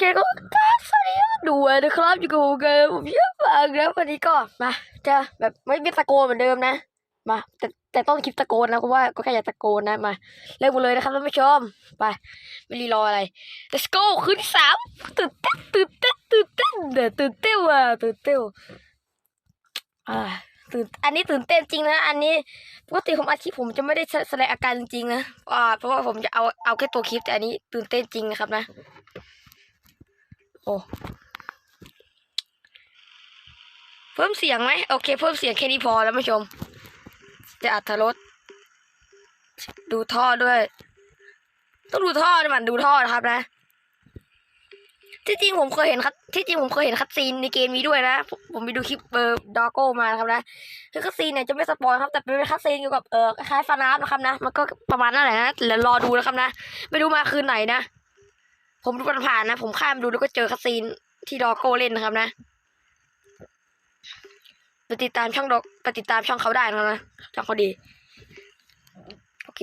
เคก็ครับสวัสดีด้วยนะครับอยู่กับผมเกมผมเชื่อฟังนะวันนี้ก็มาจะแบบไม่ไม่ตะโกนเหมือนเดิมนะ มา แต่แต่ต้องคลิปตะโกนนะเพราะว่าก็แค่อยากตะโกนนะมาเริ่มกันเลยนะครับท่านผู้ชมไปไม่รีรออะไร let's go คืนที่สามตื่นเต้นตื่นเต้นตื่นเต้นเดี๋ยวตื่นเต้นว่ะตื่นเต้นอ่าตื่นอันนี้ตื่นเต้นจริงนะ อันนี้ปกติผมอัดคลิปผมจะไม่ได้แสดงอาการจริงนะอ่าเพราะว่าผมจะเอาเอาแค่ตัวคลิปแต่อันนี้ตื่นเต้นจริงนะครับนะ โอ้เพิ่มเสียงไหมโอเค เพิ่มเสียงแค่นี้พอแล้วผู้ชม จะอัธรสดูท่อด้วย ต้องดูท่อด้วยมันดูท่อนะครับนะ ที่จริงผมเคยเห็นคัดที่จริงผมเคยเห็นคัดซีนในเกมนี้ด้วยนะ ผมไปดูคลิปเบอร์ดอโก้มานะครับนะคือคัดซีนเนี่ยจะไม่สปอยครับแต่เป็นคัดซีนเกี่ยวกับเออคล้ายฟานาฟนะครับนะ มันก็ประมาณนั่นแหละนะแล้วรอดูนะครับนะ ไม่รู้มาคืนไหนนะ ผมดูผ่านๆนะ ผมข้ามดูแล้วก็เจอคัสซีนที่ดอโก้เล่นนะครับนะไปติดตามช่องดอกไปติดตามช่องเขาได้นะครับนะช่องเขาดี โอเค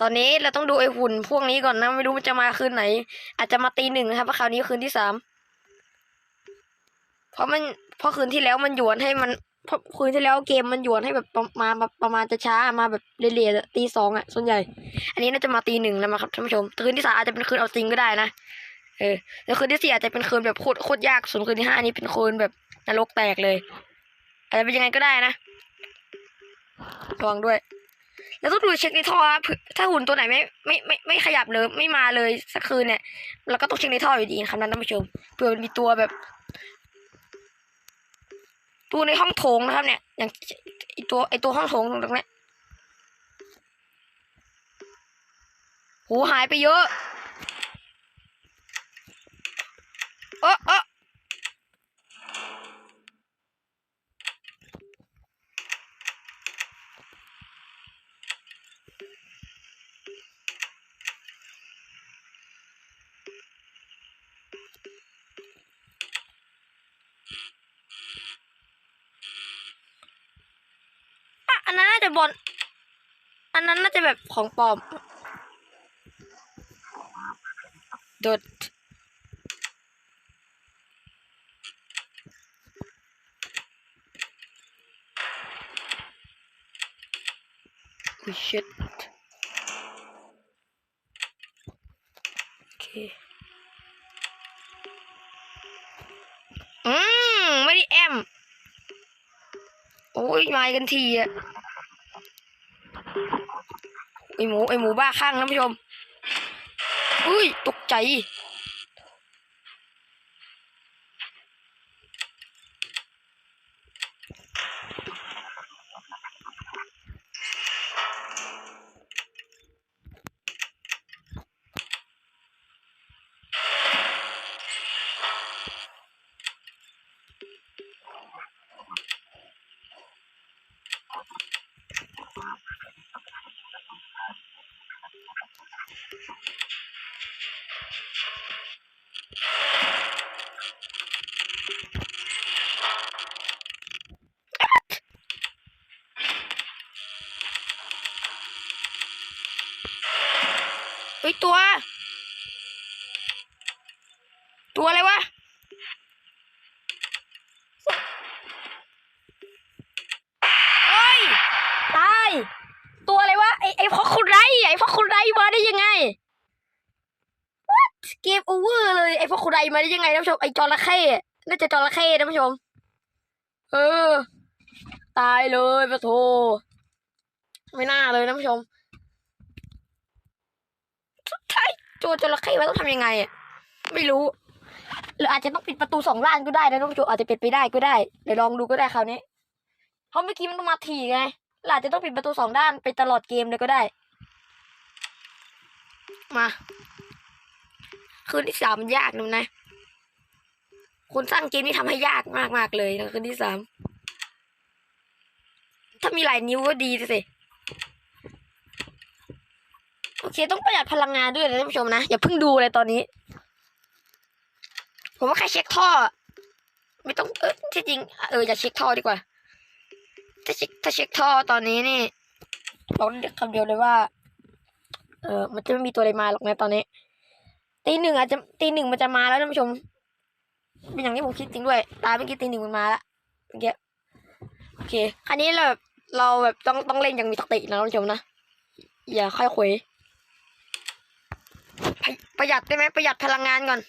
ตอนนี้เราต้องดูไอหุ่นพวกนี้ก่อนนะ ไม่รู้มันจะมาคืนไหน อาจจะมาตีหนึ่งนะครับเพราะคราวนี้คืนที่สามเพราะมันเพราะคืนที่แล้วมันหยวนให้มัน เพราะคืนที่แล้วเกมมันหยวนให้แบบมาประมาณจะช้ามาแบบเรื่อยๆตีสองอะส่วนใหญ่ อันนี้น่าจะมาตีหนึ่งแล้วมาครับท่านผู้ชมคืนที่สามอาจจะเป็นคืนเอาจริงก็ได้นะเออแล้วคืนที่สี่อาจจะเป็นคืนแบบโคตรโคตรยากส่วนคืนที่ห้านี่เป็นคืนแบบนรกแตกเลย อาจจะเป็นยังไงก็ได้นะระวังด้วย แล้วต้องดูเช็คในท่อครับถ้าหุ่นตัวไหนไม่ไม่ไม่ไม่ขยับเลยไม่มาเลยสักคืนเนี่ยเราก็ต้องเช็คในท่ออยู่ดีนะครับนั้นท่านผู้ชมเผื่อมันมีตัวแบบ ตัวในห้องโถงนะครับ เนี่ย อย่างไอตัวไอตัวห้องโถงตรงนี้โหหายไปเยอะ เออเอออะอันนั้นน่าจะ บอล อันนั้นน่าจะแบบของปลอมโดดอุ้ยโอเคอืม ไม่ได้แอม โอ้ยมากันทีอะ ไอหมูไอหมูบ้าข้างนะผู้ชมอุ้ยตกใจ เฮ้ย ตัว ตัวอะไรวะเอ้ย ตาย ตัวอะไรวะ ไอไอพ่อคุณไรไอพ่อคุณไรมาได้ยังไง What เกมโอเวอร์เลย ไอพ่อคุณไรมาได้ยังไงท่านผู้ชม ไอจระเข้น่าจะจระเข้ท่านผู้ชม เออ ตายเลยปะโทไม่น่าเลยท่านผู้ชมสุดท้ายตัวจระเข้มันต้องทำยังไงอะไม่รู้ หรืออาจจะต้องปิดประตูสองด้านก็ได้นะท่านผู้ชมอาจจะเป็นไปได้ก็ได้เดี๋ยวลองดูก็ได้คราวนี้เพราะเมื่อกี้มันต้องมาถี่ไงเราอาจจะต้องปิดประตูสองด้านไปตลอดเกมเลยก็ได้ มาคืนที่สามมันยากนะนะคนสร้างเกมนี่ทำให้ยากมากมากเลยนะคืนที่สามถ้ามีหลายนิ้วก็ดีสิโอเคต้องประหยัดพลังงานด้วยนะท่านผู้ชมนะอย่าเพิ่งดูเลยตอนนี้ ผมว่าแค่เช็คท่อ ไม่ต้องเออที่จริง เอออย่าเช็คท่อดีกว่า ถ้าเช็คถ้าเช็คท่อตอนนี้นี่บอกได้คำเดียวเลยว่า เออมันจะไม่มีตัวอะไรมาหรอกนะตอนนี้ตีหนึ่งอาจจะตีหนึ่งมันจะมาแล้วท่านผู้ชม เป็นอย่างที่ผมคิดจริงด้วย ตาเมื่อกี้ตีหนึ่งมันมาแล้วเมื่อกี้โอเคคราวนี้เราแบบเราแบบต้องต้องเล่นอย่างมีสตินะท่านผู้ชมนะอย่าค่อยคุยประหยัดได้ไหมประหยัดพลังงานก่อน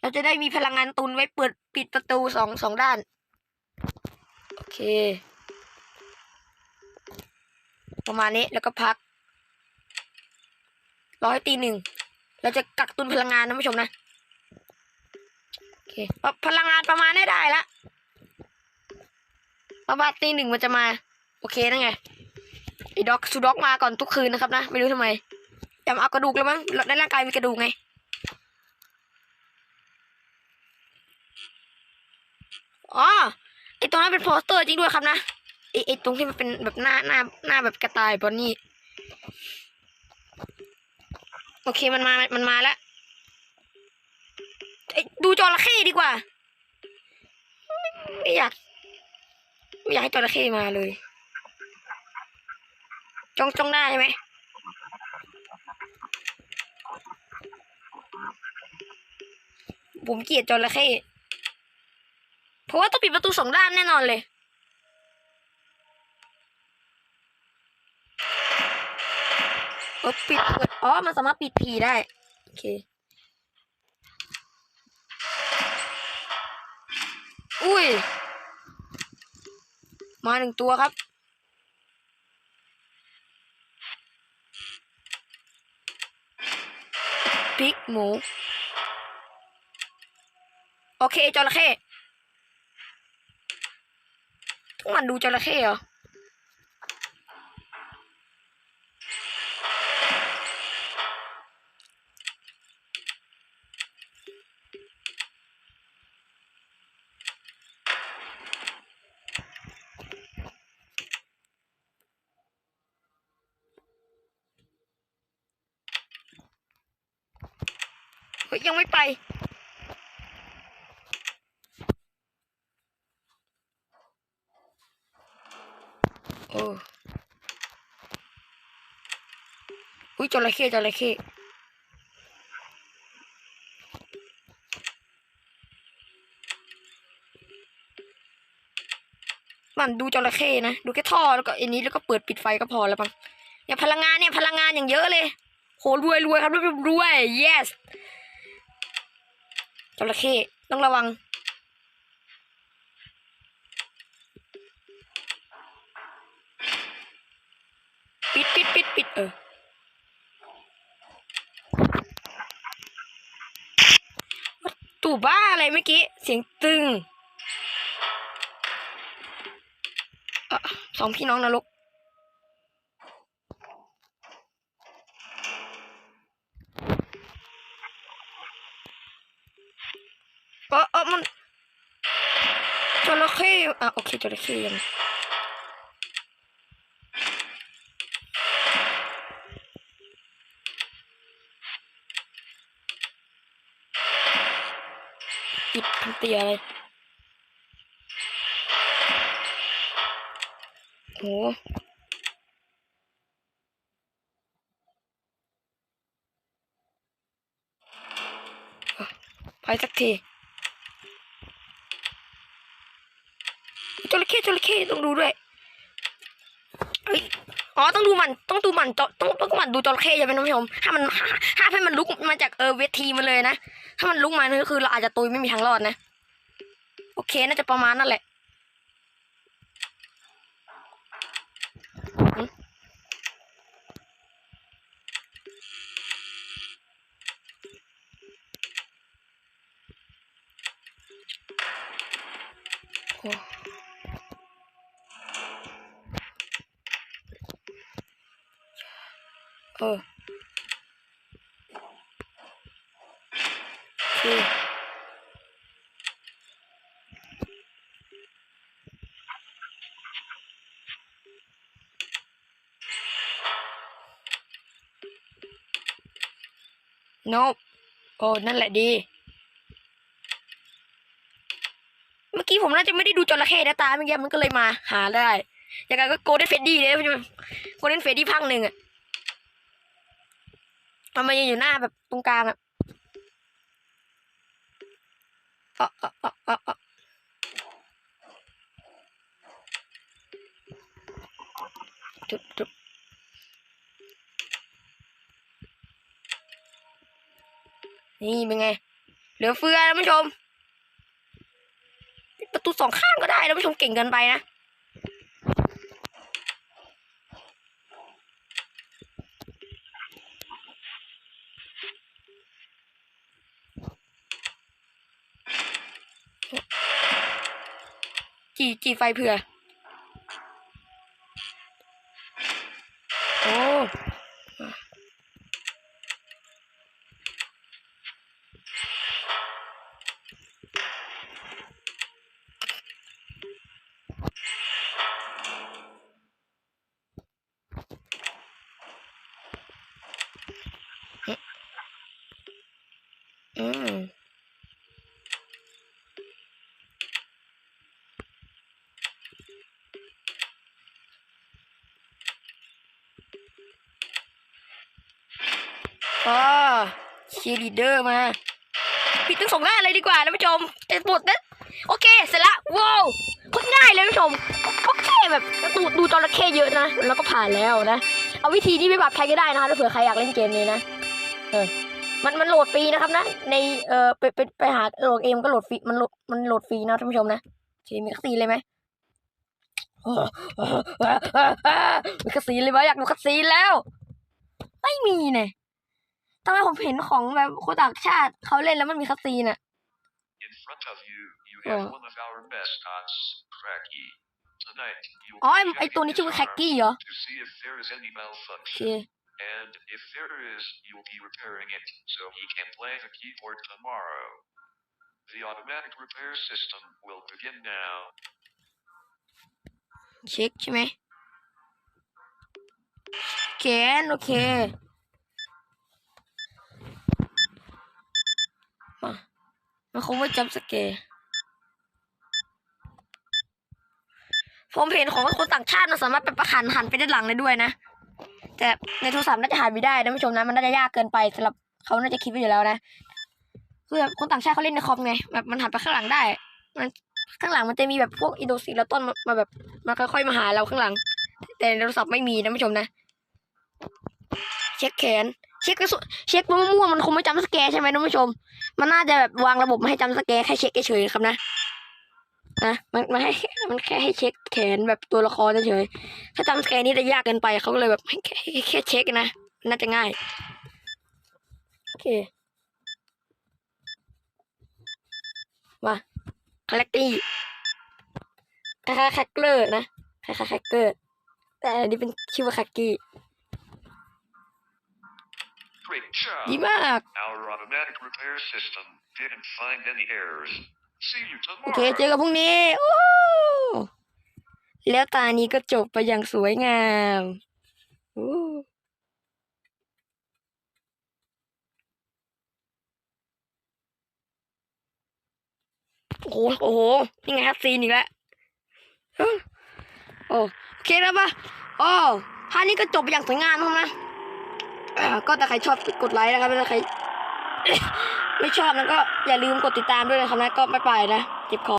เราจะได้มีพลังงานตุนไว้เปิดปิดประตูสองสองด้าน โอเค ประมาณนี้แล้วก็พักรอให้ตีหนึ่งเราจะกักตุนพลังงานนะผู้ชมนะโอเคพลังงานประมาณนี้ได้ละประมาณตีหนึ่งมันจะมา โอเคนั่นไงไอ้ด็อกซูด็อกมาก่อนทุกคืนนะครับนะไม่รู้ทำไมแต่มาเอากระดูกแล้วมั้งในร่างกายมีกระดูกไง อ๋อไอตรงนั้นเป็นโปสเตอร์จริงด้วยครับนะไอไอตรงที่มันเป็นแบบหน้าหน้าหน้าแบบกระต่ายบอนนี่โอเคมันมา มันมาแล้วไอดูจระเข้ดีกว่าไมไม่อยาก ไม่อยากให้จระเข้มาเลย จ้องจ้องได้ไหมผมเกลียดจระเข้ เพราะว่าต้องปิดประตูสองด้านแน่นอนเลยเออปิดเปิดอ๋อ มันสามารถปิดผีได้ โอเค อุ้ย มาหนึ่งตัวครับพริกหมู โอเคจระเข้ต้อง มันดูจระเข้เหรอเฮ้ยยังไม่ไป โอ้อุ้ยจระเข้จระเข้มันดูจระเข้นะ ดูแค่ท่อแล้วก็อันนี้แล้วก็เปิดปิดไฟก็พอแล้วปังเนี่ยพลังงานเนี่ยพลังงานอย่างเยอะเลย โหรวยรวยครับรวยรวย yes จระเข้ต้องระวัง ปิดปิดปิดปิดเออตู่บ้าอะไรเมื่อกี้ เสียงตึงเอ่อสองพี่น้องนะลูกเออเออมันจระเข้อะ โอเคจระเข้ยังปิดพันเตีอะไร โหไปสักทีจระเข้จระเข้ต้องดูด้วยเอ้ยอ๋อต้องดูมันต้องดูมันจต้องต้องมันดูจระเข้อย่าเป็นท่านผู้ชมถ้ามันถ้าให้มันลุกมาจากเออเวทีมันเลยนะ ถ้ามันลุกมานี่ก็คือเราอาจจะตุยไม่มีทางรอดนะ โอเคน่าจะประมาณนั่นแหละหึโอ้เออโอเค โนบโอ้นั่นแหละดี เมื่อกี้ผมน่าจะไม่ได้ดูจระเข้นะตาเมื่อกี้มันก็เลยมาหาได้ อย่างไรก็โกลเด้นเฟดดี้เลยโกลเด้นเฟดดี้ภาคหนึ่งอะมันมายืนอยู่หน้าแบบตรงกลางอะอะอะอะอะอะจุดจุด นี่เป็นไง เหลือเฟือท่านผู้ชม ประตูสองข้างก็ได้ท่านผู้ชมเก่งเกินไปนะจีจีไฟเผื่ออืม ก็เชียร์ลีเดอร์มาปิดทั้งสองหน้าเลยดีกว่าท่านผู้ชมจะหมดนะโอเคเสร็จละว้าวโคตรง่ายเลยท่านผู้ชมก็แค่แบบดูดูจระเข้เยอะนะ แล้วก็ผ่านแล้วนะ เอาวิธีนี้ไปปรับใครก็ได้นะคะถ้าเผื่อใครอยากเล่นเกมนี้นะเออมันมันโหลดฟรีนะครับนะ ในเออไปไปไปหาโหลดเองก็โหลดฟรีมันโหลดมันโหลดฟรีนะท่านผู้ชมนะโอเคมีคัสซีเลยไหมมีคัสซีเลยไหมอยากดูคัสซีแล้ว ไม่มีเนี่ย ทำไมผมเห็นของแบบคนต่างชาติเขาเล่นแล้วมันมีคัสซีนอะ In front of you, you have Oh. one of our mascots, Cracky. Tonight, you อ๋อ will ไอ้ check ไอตัวนี้ his ชื่อว่าแค arm กกี้เหรอ to see if there is any โอเค malfunction. And if there is, you'll be repairing it so he can play the keyboard tomorrow. The automatic repair system will begin now. เช็คใช่ไหมแกนโอเค มา มันคงไม่จำสเกร์ผมเห็นของคนต่างชาติมันสามารถไปประหันหันไปด้านหลังได้ด้วยนะ แต่ในโทรศัพท์น่าจะหันไม่ได้นะผู้ชมนะมันน่าจะยากเกินไปสำหรับเขาน่าจะคิดไว้อยู่แล้วนะคือแบบคนต่างชาติเขาเล่นในคอมไงแบบมันหันไปข้างหลังได้ มันข้างหลังมันจะมีแบบพวกอินโดซีแล้วต้นมามาแบบมาค่อยๆมาหาเราข้างหลัง แต่ในโทรศัพท์ไม่มีนะผู้ชมนะ เช็คแขน เช็คสุนเช็คมั่วๆมันคงไม่จำสแกใช่ไหมท่านผู้ชม มันน่าจะแบบวางระบบมาให้จำสแกแค่เช็คเฉยๆครับนะนะมันมันให้มันแค่ให้เช็คแขนแบบตัวละครเฉยๆถ้าจำสแกนี้จะยากเกินไปเขาก็เลยแบบให้แค่แค่เช็คนะน่าจะง่ายโอเคมาคาแรคตี้คล้าแคคเกอร์นะคล้าแคคเกอร์แต่อันนี้เป็นชื่อว่าคกกี้ Great ดี job! มาก Our automatic repair system didn't find any errors. See you โอเค tomorrow. เจอกันพรุ่งนี้โอ้แล้วตานี้ก็จบไปอย่างสวยงามโอ้โอ้โหโอ้โห นี่ไงครับซีนอีกแล้วเอ้อโอ้โอเคแล้วปะโอ้พาร์ทนี้ก็จบไปอย่างสวยงามนะครับนะเอ่อ ก็ถ้าใครชอบกดไลค์นะครับถ้าใคร ไม่ชอบนะก็อย่าลืมกดติดตามด้วยนะครับนะก็ไม่ไปนะเจ็บคอ